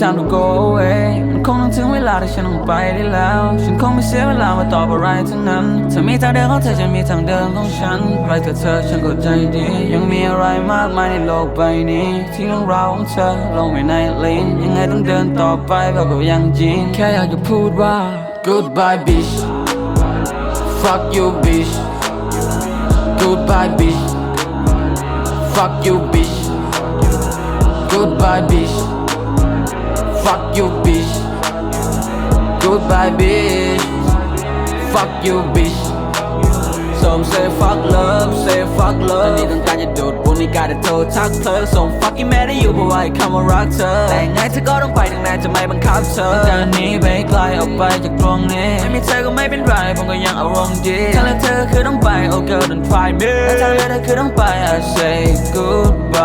time to go away มันคงต้องถึงเวลาที่ฉันต้องไปได้แล้ว ฉันคงไม่เสียเวลามาตอบอะไรทั้งนั้นเธอมีทางเดินของเธอจะมีทางเดินของฉันไปเถอเธอฉันเข้าใจดี ยังมีอะไรมากมายในโลกใบนี้ ที่เรื่องราวของเธอลงไว้ในลิ้นยังไงต้องเดินต่อไปแบบก็ยังจริง แค่อยากจะพูดว่า goodbye bitch fuck you bitch goodbye bitch fuck you bitch goodbye bitch fuck you bitch goodbye bitch fuck you bitch ส่ง say fuck love say fuck love ตอนนี้ต้องการจะดูดบุญนี่การจะโทรทักเธอส่ง fucking แม่ได้อยู่เพราะว่าไอ้คำว่ารักเธอ แต่ยังไงเธอก็ต้องไปถึงแม้จะไม่บังคับเธอแต่หนี้ไปไกลออกไปจากตรงนี้ ไม่มีเธอก็ไม่เป็นไรผมก็ยังอารมณ์ดีถ้าเลือกเธอคือต้องไป oh girl don't try me และถ้าเลือกเธอคือต้องไป I say goodbye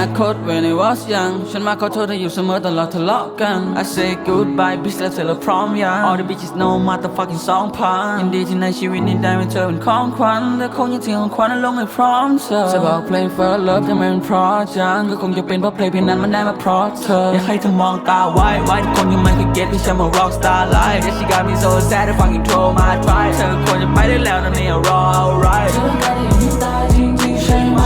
นาคต when I was young ฉันมาขอโทษเธออยู่เสมอตลอดทะเลาะกัน I say goodbye bitch แล้วเธอเราพร้อมยัง all the bitches know motherfucking สองพันยินดีที่ในชีวิตนี้ได้เป็นเธอเป็นของขวัญแต่คงยังทิ้งของขวัญนั้นลงไม่พร้อมเธอจะบอกเพลง for love ทำไมมันเพราะจังก็คงจะเป็นเพราะเพลงเพลงนั้นมันได้มาเพราะเธออยากให้เธอมองตาไว้ไว้ทุกคนยังไม่เคยเก็ตที่ฉันมา rock star life yeah she got me so sad ได้ฟัง intro my try เธอควรจะไปได้แล้วตอนนี้ I'm raw alright ฉันอยากจะ go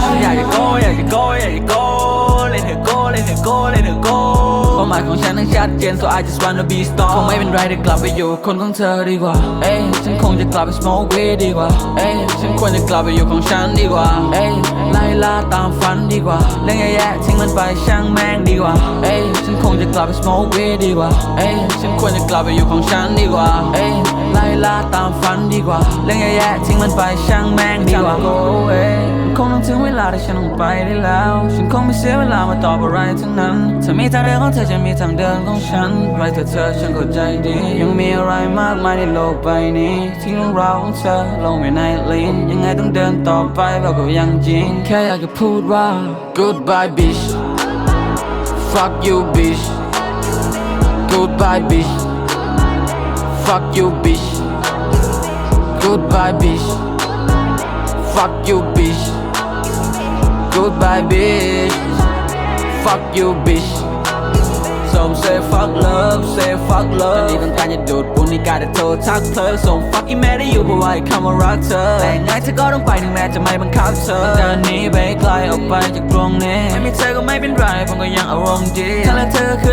ายของฉันนั้นชัดเจน so I just wanna be star คงไม่เป็นไรได้กลับไปอยู่คนของเธอดีกว่า เอ้ยฉันคงจะกลับไป smoke weed ดีกว่า เอ้ยฉันควรจะกลับไปอยู่ของฉันดีกว่า เอ้ยไล่ล่าตามฝันดีกว่าเรื่องแย่ๆทิ้งมันไปช่างแม่งดีกว่า เอ้ยฉันคงจะกลับไป smoke weed ดีกว่า เอ้ยฉันควรจะกลับไปอยู่ของฉันดีกว่า เอ้ยไล่ล่าตามฝันดีกว่าเรื่องแย่ๆทิ้งมันไปช่างแม่งดีกว่า go away ถึงเวลาที่ฉันต้องไปได้แล้ว ฉันคงไม่เสียเวลามาตอบอะไรทั้งนั้นเธอมีทางเดินของเธอจะมีทางเดินของฉันไปเถอเธอฉันเข้าใจดี ยังมีอะไรมากมายในโลกใบนี้ ที่เรื่องราวของเธอลงไว้ในลิ้นยังไงต้องเดินต่อไปแบบก็ยังจริง แค่อยากจะพูดว่า goodbye bitch fuck you bitch goodbye bitch fuck you bitch goodbye bitch Fuck you bitch Goodbye bitch Fuck you bitch ส่ง say fuck love say fuck love ตอนนี้ต้องการจะดูดบุญนี่การจะโทรทักเธอส่ง fucking แม่ได้อยู่เพราะว่าไอ้คำว่ารักเธอแต่ยังไงเธอก็ต้องไปถึงแม้จะไม่บังคับเธอแต่หนี้ไปไกลออกไปจากตรงนี้ไม่มีเธอก็ไม่เป็นไรผมก็ยังอารมณ์ดีถ้าเลือกเธอคือ